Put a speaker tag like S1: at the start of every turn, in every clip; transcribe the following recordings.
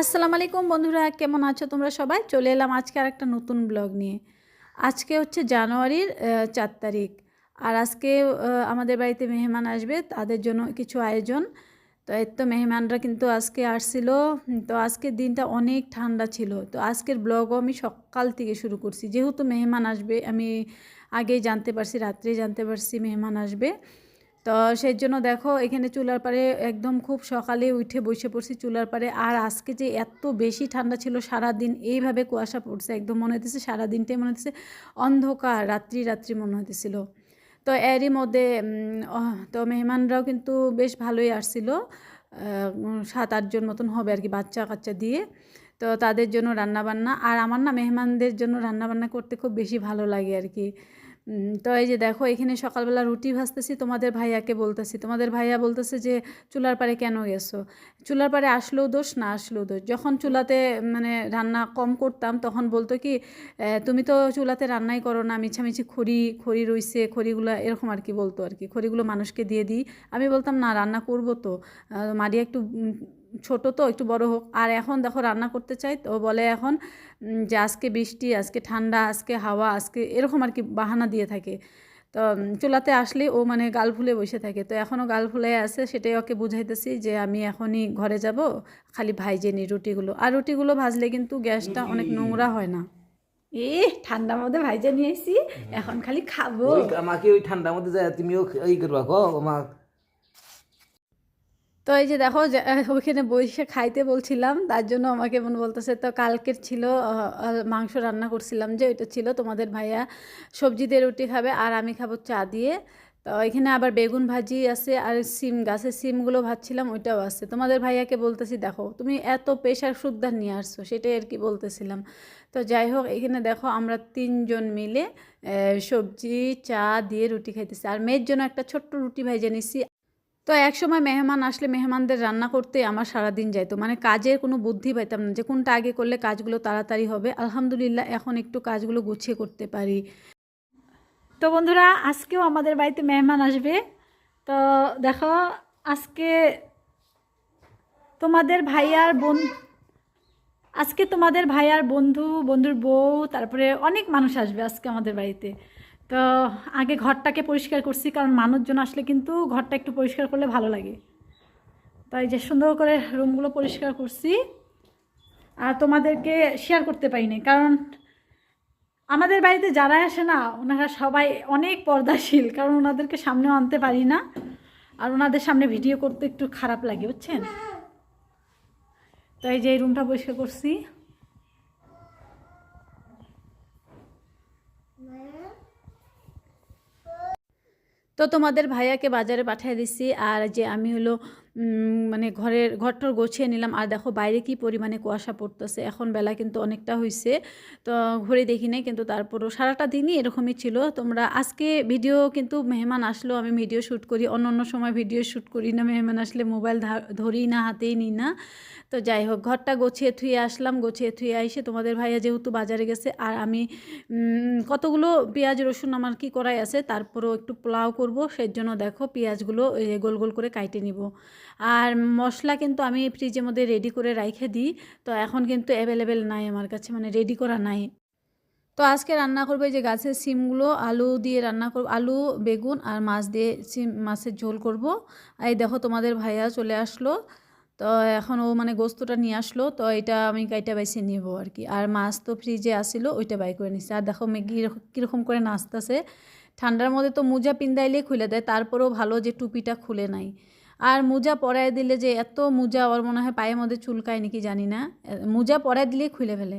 S1: আসসালামু আলাইকুম বন্ধুরা, কেমন আছো তোমরা সবাই? চলে এলাম আজকে আর একটা নতুন ব্লগ নিয়ে। আজকে হচ্ছে জানুয়ারির চার তারিখ। আর আজকে আমাদের বাড়িতে মেহমান আসবে, তাদের জন্য কিছু আয়োজন। তো এর তো মেহমানরা কিন্তু আজকে আসছিল। তো আজকের দিনটা অনেক ঠান্ডা ছিল। তো আজকের ব্লগও আমি সকাল থেকে শুরু করছি। যেহেতু মেহমান আসবে, আমি আগেই জানতে পারছি রাত্রে জানতে পারছি মেহমান আসবে। তো সেই জন্য দেখো, এখানে চুলার পাড়ে একদম খুব সকালে উঠে বসে পড়ছি চুলার পাড়ে। আর আজকে যে এত বেশি ঠান্ডা ছিল সারা দিন এইভাবে কুয়াশা পড়ছে, একদম মনে হতেছে সারা দিনটাই মনে হতেছে অন্ধকার, রাত্রি রাত্রি মনে হতেছিল তো এরই মধ্যে তো মেহমানরাও কিন্তু বেশ ভালোই আসছিল। সাত আটজন মতন হবে আর কি বাচ্চা কাচ্চা দিয়ে। তো তাদের জন্য রান্নাবান্না, আর আমার না মেহমানদের জন্য রান্নাবান্না করতে খুব বেশি ভালো লাগে আর কি। তো এই যে দেখো, এখানে সকালবেলা রুটি ভাজতেছি, তোমাদের ভাইয়াকে বলতেছি। তোমাদের ভাইয়া বলতেছে যে, চুলার পাড়ে কেন গেছো? চুলার পাড়ে আসলেও দোষ, না আসলেও দোষ। যখন চুলাতে মানে রান্না কম করতাম, তখন বলতো কি তুমি তো চুলাতে রান্নাই করো না, মিছামিছি খড়ি খড়ি রইছে, খড়িগুলো, এরকম আর কি বলতো আর কি, খড়িগুলো মানুষকে দিয়ে দিই। আমি বলতাম, না, রান্না করব তো। মারিয়া একটু ছোট তো একটু বড় হোক। আর এখন দেখো রান্না করতে চাই তো বলে এখন যে আজকে বৃষ্টি আজকে ঠান্ডা আজকে হাওয়া আজকে এরকম আর কি বাহানা দিয়ে থাকে। তো চুলাতে আসলে ও মানে গাল ফুলে বসে থাকে। তো এখনও গাল ফুলে আছে সেটাই ওকে বুঝাইতেছি যে আমি এখনই ঘরে যাব খালি ভাইজে নি রুটিগুলো। আর রুটিগুলো ভাজলে কিন্তু গ্যাসটা অনেক নোংরা হয় না। এ ঠান্ডার মধ্যে ভাইজে নিয়ে এসি এখন খালি খাব।
S2: আমাকে ওই ঠান্ডার মধ্যে যায় তুমিও এই করবা গো আমার
S1: তো এই যে দেখো ওইখানে বসে খাইতে বলছিলাম, তার জন্য আমাকে মনে বলতেছে, তো কালকের ছিল মাংস রান্না করছিলাম যে ওইটা ছিল তোমাদের ভাইয়া সবজি দিয়ে রুটি খাবে আর আমি খাব চা দিয়ে। তো এখানে আবার বেগুন ভাজি আছে আর সিম গাছের সিমগুলো ভাজছিলাম, ওইটাও আছে। তোমাদের ভাইয়াকে বলতেছি, দেখো, তুমি এত প্রেশার সুদ্ধার নিয়ে আসছো, সেটাই আর কি বলতেছিলাম। তো যাই হোক, এখানে দেখো আমরা তিনজন মিলে সবজি, চা দিয়ে রুটি খাইতেছি। আর মেয়ের জন্য একটা ছোট্ট রুটি ভাইজে নিছি। তো এক সময় মেহমান আসলে মেহমানদের রান্না করতে আমার সারাদিন যাইতো। মানে কাজের কোনো বুদ্ধি পাইতাম না যে কোনটা আগে করলে কাজগুলো তাড়াতাড়ি হবে। আলহামদুলিল্লাহ এখন একটু কাজগুলো গুছিয়ে করতে পারি। তো বন্ধুরা, আজকেও আমাদের বাড়িতে মেহমান আসবে। তো দেখো, আজকে তোমাদের ভাইয়ার বোন আজকে তোমাদের ভাইয়ার বন্ধু, বন্ধুর বউ, তারপরে অনেক মানুষ আসবে আজকে আমাদের বাড়িতে। তো আগে ঘরটাকে পরিষ্কার করছি, কারণ মানুষজন আসলে কিন্তু ঘরটা একটু পরিষ্কার করলে ভালো লাগে। তাই যে সুন্দর করে রুমগুলো পরিষ্কার করছি। আর তোমাদেরকে শেয়ার করতে পারিনি, কারণ আমাদের বাড়িতে যারা আসে না, ওনারা সবাই অনেক পর্দাশীল, কারণ ওনাদেরকে সামনেও আনতে পারি না। আর ওনাদের সামনে ভিডিও করতে একটু খারাপ লাগে, বুঝছেন? তাই যে এই রুমটা পরিষ্কার করছি। তো তোমাদের ভাইয়াকে বাজারে পাঠিয়ে দিছি। আর যে আমি হলো মানে ঘরের, ঘরটর গোছিয়ে নিলাম। আর দেখো বাইরে কি পরিমাণে কুয়াশা পড়তেছে। এখন বেলা কিন্তু অনেকটা হয়েছে তো ঘুরে দেখি নাই, কিন্তু তারপরও সারাটা দিনই এরকমই ছিল। তোমরা আজকে ভিডিও কিন্তু মেহমান আসলো আমি ভিডিও শ্যুট করি অন্য অন্য সময় ভিডিও শ্যুট করি না। মেহমান আসলে মোবাইল ধরি না, হাতেই নিই না। তো যাই হোক, ঘরটা গোছিয়ে থুয়ে আসলাম। গোছিয়ে থুয়ে আইসে তোমাদের ভাইয়া যেহেতু বাজারে গেছে, আর আমি কতগুলো পেঁয়াজ, রসুন আমার কি করাই আছে, তারপরও একটু পোলাও করব। সেই জন্য দেখো পেঁয়াজগুলো গোল গোল করে কাইটে নিব। আর মশলা কিন্তু আমি ফ্রিজের মধ্যে রেডি করে রাইখে দিই। তো এখন কিন্তু অ্যাভেলেবেল নাই আমার কাছে মানে রেডি করা নাই। তো আজকে রান্না করব যে গাছের সিমগুলো আলু দিয়ে রান্না করব, আলু, বেগুন আর মাছ দিয়ে সিম মাছের ঝোল করব। এই দেখো তোমাদের ভাইয়া চলে আসলো। তো এখন ও মানে গোস্তটা নিয়ে আসলো, তো এটা আমি কাইটা বাইছে নিব আর কি। আর মাছ তো ফ্রিজে আসিলো, ওইটা বাই করে নিচ্ছে আর দেখো মেঘি কীরকম করে নাচতেছে। ঠান্ডার মধ্যে তো মোজা পিন্দাইলে খুলে দেয়, তারপরেও ভালো যে টুপিটা খুলে নাই। আর মোজা পরায় দিলে যে এত মোজা ওর মনে হয় পায়ের মধ্যে চুলকায় নাকি জানি না। মোজা পরায় দিলেই খুলে ফেলে।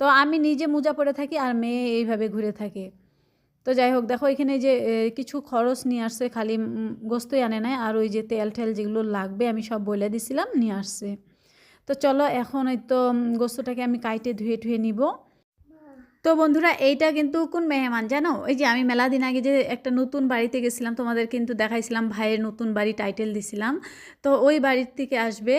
S1: তো আমি নিজে মোজা পরে থাকি আর মেয়ে এইভাবে ঘুরে থাকে। তো যাই হোক, দেখো এখানে যে কিছু খরচ নিয়ে আসছে, খালি গোস্তই আনে নাই। আর ওই যে তেল টেল যেগুলো লাগবে, আমি সব বলে দিছিলাম, নিয়ে আসছে। তো চলো এখন ওই তো গোস্তটাকে আমি কাইটে ধুয়ে ধুয়ে নিব। তো বন্ধুরা, এইটা কিন্তু কোন মেহমান জানো? ওই যে আমি মেলা দিন আগে যে একটা নতুন বাড়িতে গেছিলাম তোমাদের কিন্তু দেখাইছিলাম, ভাইয়ের নতুন বাড়ি টাইটেল দিছিলাম। তো ওই বাড়ির থেকে আসবে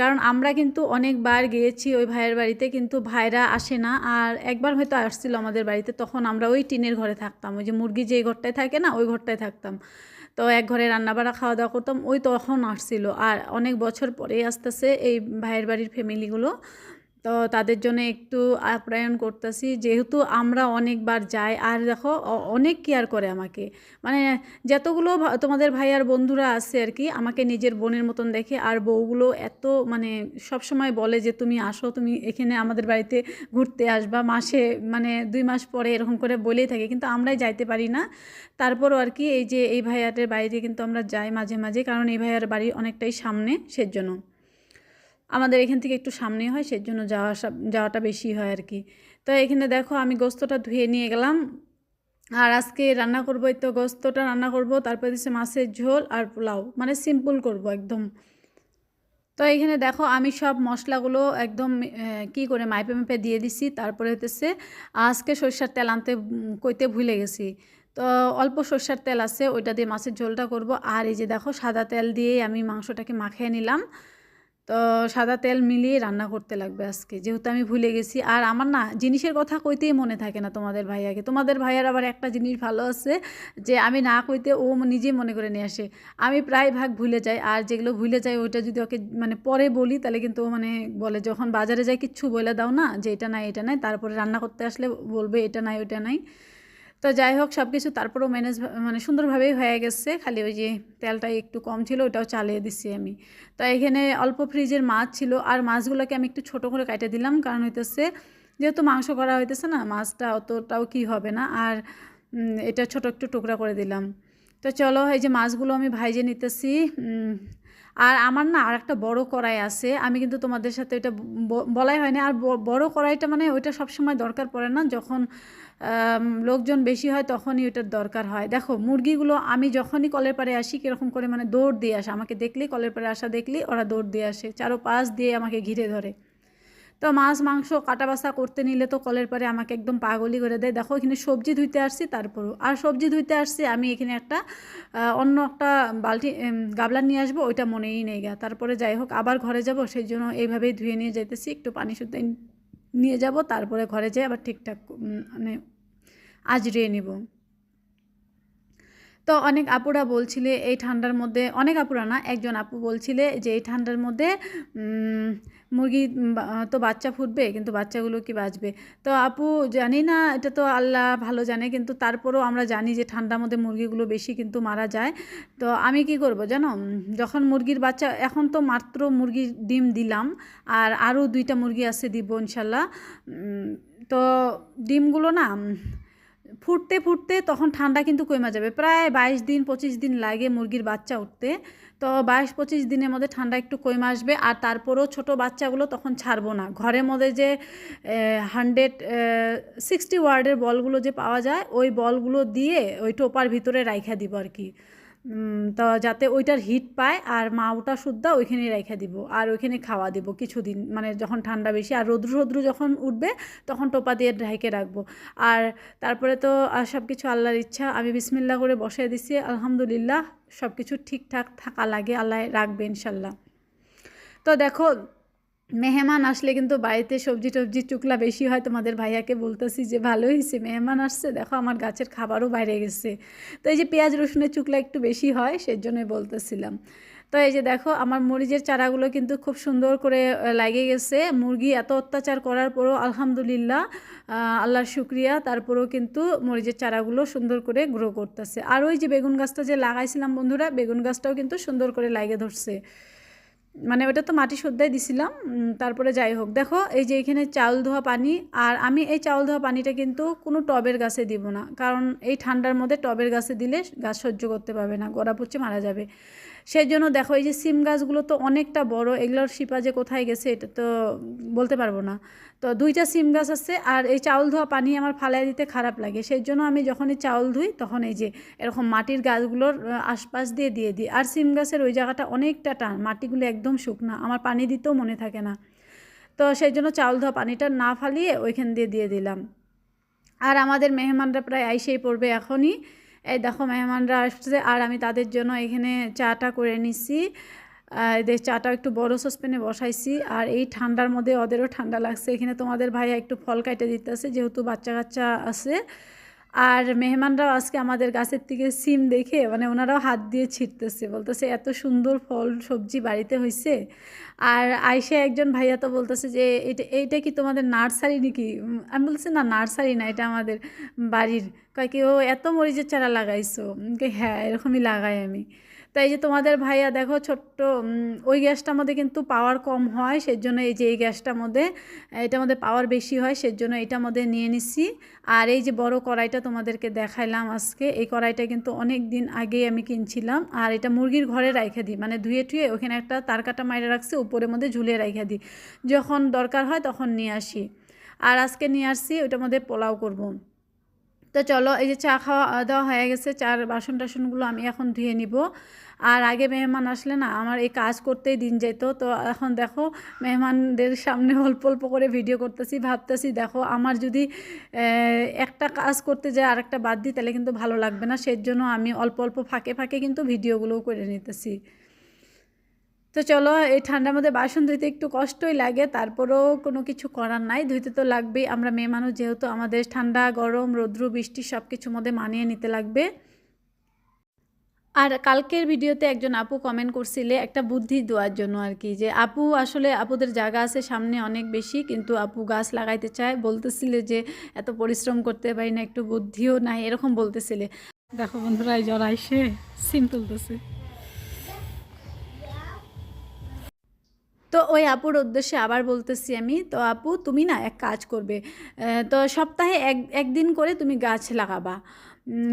S1: কারণ আমরা কিন্তু অনেকবার গিয়েছি ওই ভাইয়ের বাড়িতে, কিন্তু ভাইরা আসে না। আর একবার হয়তো আসছিল আমাদের বাড়িতে, তখন আমরা ওই টিনের ঘরে থাকতাম। ওই যে মুরগি যে ঘরটায় থাকে না, ওই ঘরটায় থাকতাম। তো এক ঘরে রান্নাবাড়া খাওয়া দাওয়া করতাম, ওই তখন আসছিল। আর অনেক বছর পরেই আসতেছে এই ভাইয়ের বাড়ির ফ্যামিলিগুলো তো তাদের জন্য একটু আপ্যায়ন করতেছি। যেহেতু আমরা অনেকবার যাই, আর দেখো অনেক কেয়ার করে আমাকে। মানে যতগুলো তোমাদের ভাইয়ার বন্ধুরা আছে আর কি, আমাকে নিজের বোনের মতন দেখে, আর বউগুলো এত মানে সব সময় বলে যে, তুমি আসো, তুমি এখানে আমাদের বাড়িতে ঘুরতে আসবা। মাসে মানে দুই মাস পরে এরকম করে বলেই থাকে, কিন্তু আমরাই যাইতে পারি না। তারপরও আর কি, এই যে, এই ভাইয়াটের বাড়িতে কিন্তু আমরা যাই মাঝে মাঝে, কারণ এই ভাইয়ার বাড়ি অনেকটাই সামনে, সেজন্য। আমাদের এখান থেকে একটু সামনে হয় সেই জন্য যাওয়া আসা- যাওয়াটা বেশি হয় আর কি তো এখানে দেখো আমি গোস্তটা ধুয়ে নিয়ে গেলাম। আর আজকে রান্না করব, এই তো গোস্তটা রান্না করব, তারপরে দিচ্ছে মাছের ঝোল আর পোলাও। মানে সিম্পল করব একদম। তো এখানে দেখো আমি সব মশলাগুলো একদম কি করে মাইপে মাইপে দিয়ে দিছি। তারপরে হতেছে আজকে সরষার তেল আনতে কইতে ভুলে গেছি। তো অল্প সরষার তেল আছে, ওইটা দিয়ে মাছের ঝোলটা করব। আর এই যে দেখো সাদা তেল দিয়ে আমি মাংসটাকে মাখিয়ে নিলাম। তো সাদা তেল মিলিয়ে রান্না করতে লাগবে আজকে। যেহেতু আমি ভুলে গেছি। আর আমার না জিনিসের কথা কইতেই মনে থাকে না তোমাদের ভাইয়াকে। তোমাদের ভাইয়ার আবার একটা জিনিস ভালো আছে যে, আমি না কইতে ও নিজেই মনে করে নিয়ে আসে। আমি প্রায় ভাগ ভুলে যাই। আর যেগুলো ভুলে যাই, ওইটা যদি ওকে মানে পরে বলি, তাহলে কিন্তু ও মানে বলে, যখন বাজারে যাই, কিচ্ছু বলে দাও না যে, এটা নাই এটা নাই। তারপরে রান্না করতে আসলে বলবে, এটা নাই, ওইটা নাই। তো যাই হোক সব কিছু তারপরেও ম্যানেজ মানে সুন্দরভাবেই হয়ে গেছে। খালি ওই যে তেলটা একটু কম ছিল, ওটাও চালিয়ে দিচ্ছি আমি। তো এখানে অল্প ফ্রিজের মাছ ছিল, আর মাছগুলোকে আমি একটু ছোট করে কাটে দিলাম। কারণ হইতেছে, যেহেতু মাংস করা হইতেছে না, মাছটা অতটাও কি হবে না। আর এটা ছোট একটু টুকরা করে দিলাম। তো চলো, এই যে মাছগুলো আমি ভাইজে নিতেছি। আর আমার না আর একটা বড় কড়াই আছে। আমি কিন্তু তোমাদের সাথে ওইটা বলাই হয়নি। আর বড় কড়াইটা মানে ওইটা সবসময় দরকার পড়ে না। যখন লোকজন বেশি হয় তখনই ওইটার দরকার হয়। দেখো, মুরগিগুলো আমি যখনই কলের পাড়ে আসি, কীরকম করে মানে দৌড় দিয়ে আসে। আমাকে দেখলেই কলের পাড়ে আসা দেখলেই ওরা দৌড় দিয়ে আসে। চারো পাশ দিয়ে আমাকে ঘিরে ধরে। তো মাছ, মাংস, কাটা বাছা করতে নিলে তো কলের পারে আমাকে একদম পাগলি করে দেয়। দেখো, এখানে সবজি ধুইতে আসছি, তারপরও। আর সবজি ধুইতে আসছি, আমি এখানে একটা অন্য একটা বালতি গাবলা নিয়ে আসব, ওইটা মনেই নেই গা। তারপরে যাই হোক, আবার ঘরে যাব, সেই জন্য এইভাবেই ধুয়ে নিয়ে যাইতেছি। একটু পানি শুদ্ধ নিয়ে যাব তারপরে ঘরে যেয়ে আবার ঠিকঠাক মানে মানে আজরিয়ে নিব। তো অনেক আপুরা বলছিলে এই ঠান্ডার মধ্যে, অনেক আপুরা না, একজন আপু বলছিলে যে এই ঠান্ডার মধ্যে মুরগি তো বাচ্চা ফুটবে, কিন্তু বাচ্চাগুলো কি বাঁচবে? তো আপু জানি না, এটা তো আল্লাহ ভালো জানে, কিন্তু তারপরেও আমরা জানি যে ঠান্ডার মধ্যে মুরগিগুলো বেশি কিন্তু মারা যায়। তো আমি কি করব জানো? যখন মুরগির বাচ্চা, এখন তো মাত্র মুরগির ডিম দিলাম, আর আরও দুইটা মুরগি আছে দিব ইনশাল্লাহ। তো ডিমগুলো না ফুটতে ফুটতে তখন ঠান্ডা কিন্তু কমে যাবে। প্রায় বাইশ দিন, পঁচিশ দিন লাগে মুরগির বাচ্চা উঠতে। তো বাইশ, পঁচিশ দিনের মধ্যে ঠান্ডা একটু কমে আসবে আর তারপরেও ছোট বাচ্চাগুলো তখন ছাড়বো না। ঘরের মধ্যে যে হান্ড্রেড সিক্সটি ওয়ার্ডের বলগুলো যে পাওয়া যায়, ওই বলগুলো দিয়ে ওই টোপার ভিতরে রাইখা দিব আর কি। তো যাতে ওইটার হিট পায় আর মা ওটা শুদ্ধা ওইখানে রেখে দিব আর ওইখানে খাওয়া দিব কিছুদিন। মানে যখন ঠান্ডা বেশি, আর রৌদ্র রৌদ্র যখন উঠবে তখন টোপা দিয়ে ঢাইকে রাখব। আর তারপরে তো, আর সব কিছু আল্লাহর ইচ্ছা, আমি বিসমিল্লা করে বসিয়ে দিছি। আলহামদুলিল্লাহ সব কিছু ঠিকঠাক থাকা লাগে, আল্লাহ রাখবে ইনশাল্লাহ। তো দেখো মেহমান আসলে কিন্তু বাড়িতে সবজি টবজি টুকলা বেশি হয়, তোমাদের ভাইয়াকে বলতেছি যে ভালো হয়েছে মেহমান আসছে, দেখো আমার গাছের খাবারও বাইরে গেছে। তো এই যে পেঁয়াজ রসুনের চুকলা একটু বেশি হয় সেই জন্যই বলতেছিলাম। তো এই যে দেখো, আমার মরিচের চারাগুলো কিন্তু খুব সুন্দর করে লাগে গেছে। মুরগি এত অত্যাচার করার পরও আলহামদুলিল্লাহ আল্লাহর শুক্রিয়া। তারপরেও কিন্তু মরিচের চারাগুলো সুন্দর করে গ্রো করতেছে। আর ওই যে বেগুন গাছটা যে লাগাইছিলাম বন্ধুরা, বেগুন গাছটাও কিন্তু সুন্দর করে লাগে ধরছে। মানে ওটা তো মাটি সদ্যায় দিছিলাম তারপরে যাই হোক। দেখো, এই যে এখানে চাউল ধোয়া পানি, আর আমি এই চাউল ধোয়া পানিটা কিন্তু কোনো টবের গাছে দিব না, কারণ এই ঠান্ডার মধ্যে টবের গাছে দিলে গাছ সহ্য করতে পারবে না, গোড়া পচে মারা যাবে। সেই জন্য দেখো, এই যে সিম গাছগুলো তো অনেকটা বড়, এগুলোর শিপা যে কোথায় গেছে এটা তো বলতে পারব না। তো দুইটা সিম গাছ আছে আর এই চাউল ধোয়া পানি আমার ফালাই দিতে খারাপ লাগে। সেই জন্য আমি যখনই চাউল ধুই তখন এই যে এরকম মাটির গাছগুলোর আশপাশ দিয়ে দিয়ে দিই। আর সিম গাছের ওই জায়গাটা অনেকটা টান, মাটিগুলো একদম শুকনা, আমার পানি দিতেও মনে থাকে না। তো সেই জন্য চাউল ধোয়া পানিটা না ফালিয়ে ওইখান দিয়ে দিয়ে দিলাম। আর আমাদের মেহমানরা প্রায় আইসেই পড়বে এখনই। এই দেখো মেহমানরা আসছে, আর আমি তাদের জন্য এখানে চাটা করে নিছি। এদের চাটা একটু বড় সসপ্যানে বসাইছি, আর এই ঠান্ডার মধ্যে ওদেরও ঠান্ডা লাগছে। এখানে তোমাদের ভাইয়া একটু ফল কাটে দিতেছে, যেহেতু বাচ্চা কাচ্চা আছে। আর মেহমানরাও আজকে আমাদের গাছের থেকে সিম দেখে মানে ওনারাও হাত দিয়ে ছিটতেছে, বলতেছে এত সুন্দর ফল সবজি বাড়িতে হয়েছে আর আয়সা একজন ভাইয়া তো বলতেছে যে, এটা, এইটা কি তোমাদের নার্সারি নাকি? আমি বলছি, না, নার্সারি না, এটা আমাদের বাড়ির। কয়েকি ও, এত মরিচের চারা লাগাইছো। হ্যাঁ এরকমই লাগাই আমি। তাই যে তোমাদের ভাইয়া দেখো ছোট্ট ওই গ্যাসটার মধ্যে কিন্তু পাওয়ার কম হয়, সেজন্য এই যে এই গ্যাসটার মধ্যে এটার মধ্যে পাওয়ার বেশি হয়, সেজন্য এটার মধ্যে নিয়ে নিছি। আর এই যে বড় কড়াইটা তোমাদেরকে দেখাইলাম আজকে, এই কড়াইটা কিন্তু অনেক দিন আগেই আমি কিনছিলাম। আর এটা মুরগির ঘরে রাইখা দিই মানে ধুয়ে টুয়ে ওখানে একটা তার কাটা মাইরে রাখছি, উপরের মধ্যে ঝুলিয়ে রাইখা দিই। যখন দরকার হয় তখন নিয়ে আসি। আর আজকে নিয়ে আসছি, ওইটার মধ্যে পোলাও করব। তো চলো, এই যে চা খাওয়া দাওয়া হয়ে গেছে। চার বাসন টাসনগুলো আমি এখন ধুয়ে নিব। আর আগে মেহমান আসলে না, আমার এই কাজ করতেই দিন যেত। তো এখন দেখো, মেহমানদের সামনে অল্প অল্প করে ভিডিও করতেছি। ভাবতেছি দেখো, আমার যদি একটা কাজ করতে যায়, আরেকটা বাদ দিই, তাহলে কিন্তু ভালো লাগবে না। সেই জন্য আমি অল্প অল্প ফাঁকে ফাঁকে কিন্তু ভিডিওগুলোও করে নিতেছি। তো চলো, এই ঠান্ডার মধ্যে বাসন ধুইতে একটু কষ্টই লাগে, তারপরেও কোনো কিছু করার নাই, ধুইতে তো লাগবেই। আমরা মেয়ে মানুষ যেহেতু, আমাদের ঠান্ডা, গরম, রৌদ্র, বৃষ্টি সব কিছুর মধ্যে মানিয়ে নিতে লাগবে। আর কালকের ভিডিওতে একজন আপু কমেন্ট করছিলে, একটা বুদ্ধি দেওয়ার জন্য আর কি, যে আপু আসলে আপুদের জায়গা আছে সামনে অনেক বেশি, কিন্তু আপু গাছ লাগাইতে চায়। বলতেছিলে যে এত পরিশ্রম করতে পারি না, একটু বুদ্ধিও নাই, এরকম বলতেছিলে। দেখো বন্ধুরা, এই জ্বর আইসে, সিম তুলতেছে। তো ওই আপুর উদ্দেশ্যে আবার বলতেছি আমি, তো আপু, তুমি না এক কাজ করবে তো সপ্তাহে এক, একদিন করে তুমি গাছ লাগাবা।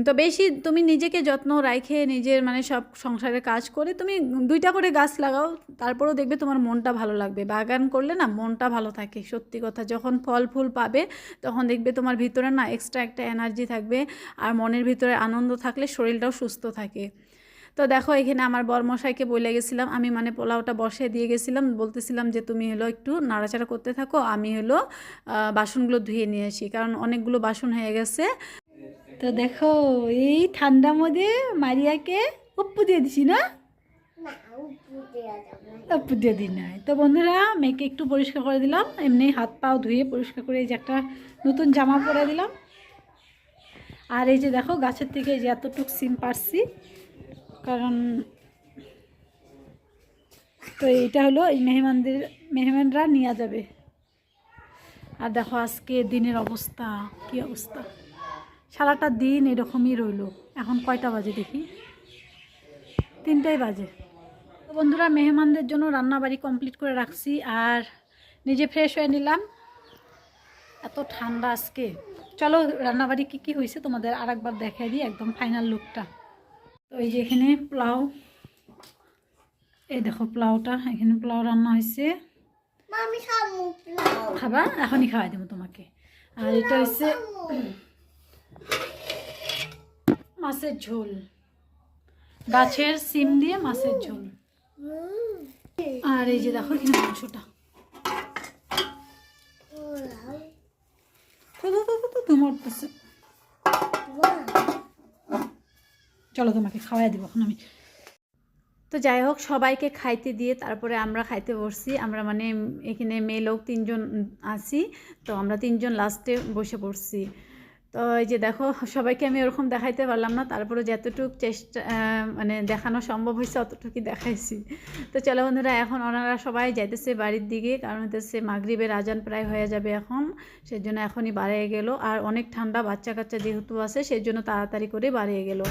S1: তো বেশি তুমি নিজেকে যত্ন রাখে নিজের মানে সব সংসারের কাজ করে তুমি দুইটা করে গাছ লাগাও, তারপরেও দেখবে তোমার মনটা ভালো লাগবে। বাগান করলে না মনটা ভালো থাকে। সত্যি কথা, যখন ফল ফুল পাবে, তখন দেখবে তোমার ভিতরে না এক্সট্রা একটা এনার্জি থাকবে, আর মনের ভিতরে আনন্দ থাকলে শরীরটাও সুস্থ থাকে। তো দেখো এখানে আমার বরমশাইকে বলে গেছিলাম আমি মানে পোলাওটা বসে দিয়ে গেছিলাম বলতেছিলাম যে তুমি হলো একটু নাড়াচাড়া করতে থাকো আমি হলো বাসনগুলো ধুয়ে নিয়ে আসি কারণ অনেকগুলো বাসন হয়ে গেছে। তো দেখো এই ঠান্ডা মধ্যে মারিয়াকে উপ্পু দিয়ে দিছি না। উপ্পু দিয়ে দিই নাই। তো বন্ধুরা মেয়েকে একটু পরিষ্কার করে দিলাম এমনি হাত পাও ধুয়ে পরিষ্কার করে এই যে একটা নতুন জামা পরে দিলাম। আর এই যে দেখো গাছের থেকে যে এতটুক সিম পারছি কারণ তো এইটা হলো এই মেহমানদের, মেহমানরা নিয়ে যাবে। আর দেখো আজকে দিনের অবস্থা, কি অবস্থা? সারাটা দিন এরকমই রইল। এখন কয়টা বাজে দেখি? তিনটাই বাজে। বন্ধুরা, মেহমানদের জন্য রান্নাবাড়ি কমপ্লিট করে রাখছি। আর নিজে ফ্রেশ হয়ে নিলাম। এত ঠান্ডা আজকে। চলো, রান্নাবাড়ি কী কী হয়েছে তোমাদের আর একবার দেখাই দিই একদম ফাইনাল লুকটা তো এই যে এখানে পোলাও এই দেখো পোলাওটা এখানে পোলাও রান্না হয়েছে
S3: খাব
S1: খাবা এখনই খাওয়াই দেবো তোমাকে আর এটা হচ্ছে মাছের ঝোল গাছের সিম দিয়ে মাছের ঝোল আর এই যে দেখো এখানে মাংসটা
S3: পোলাও
S1: তো, তো, তো, তো, তো, তো মরতেছে। চলো তোমাকে খাওয়াই দিব, এখন আমি তো যাই হোক, সবাইকে খাইতে দিয়ে তারপরে আমরা খাইতে বসছি। আমরা মানে এখানে মেয়ে লোক তিনজন আছি, তো আমরা তিনজন লাস্টে বসে পড়ছি। তো এই যে দেখো, সবাইকে আমি ওরকম দেখাইতে পারলাম না, তারপরে যতটুক চেষ্টা মানে দেখানো সম্ভব হয়েছে অতটুকুই দেখাইছি। তো চলো বন্ধুরা, এখন ওনারা সবাই যাইতেছে বাড়ির দিকে, কারণ হতেছে মাগরিবের আজান প্রায় হয়ে যাবে এখন সেই জন্য এখনই বাড়িয়ে গেল। আর অনেক ঠান্ডা বাচ্চা কাচ্চা যেহেতু আছে সেই জন্য তাড়াতাড়ি করে বাড়িয়ে গেল।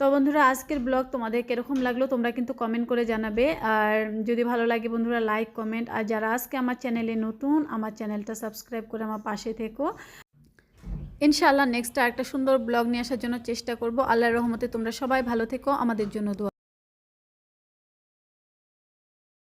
S1: তো বন্ধুরা, আজকের ব্লগ তোমাদের কীরকম লাগল তোমরা কিন্তু কমেন্ট করে জানাবে। আর যদি ভালো লাগে বন্ধুরা লাইক কমেন্ট আর যারা আজকে আমার চ্যানেলে নতুন, আমার চ্যানেলটা সাবস্ক্রাইব করে আমার পাশে থেকো। ইনশাআল্লাহ নেক্সট একটা সুন্দর ব্লগ নিয়ে আসার জন্য চেষ্টা করব। আল্লাহর রহমতে তোমরা সবাই ভালো থেকো। আমাদের জন্য দোয়া।